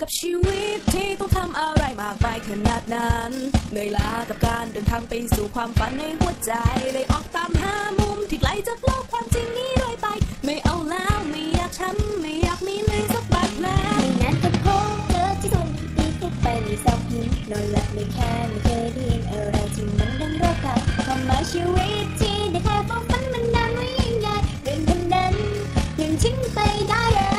กับชีวิตที่ต้องทำอะไรมากมายขนาดนั้น เหนื่อยล้ากับการเดินทางไปสู่ความฝันในหัวใจ เลยออกตามหามุมที่ไกลจากโลกความจริงนี้เลยไป ไม่เอาแล้วไม่อยากช้ำไม่อยากมีเลยสักบาทแลไม่นานก็พบเจอที่ตรงดีๆก็ไปในสอกหินนอนหลับไม่แค่ไม่เคยได้ยินอะไรที่มันดังรอบกายความหมายชีวิตที่ได้แค่ฝันฝันมันดังไม่ยิ่งใหญ่เรื่องนนั้นยังทิ้งไปได้เลย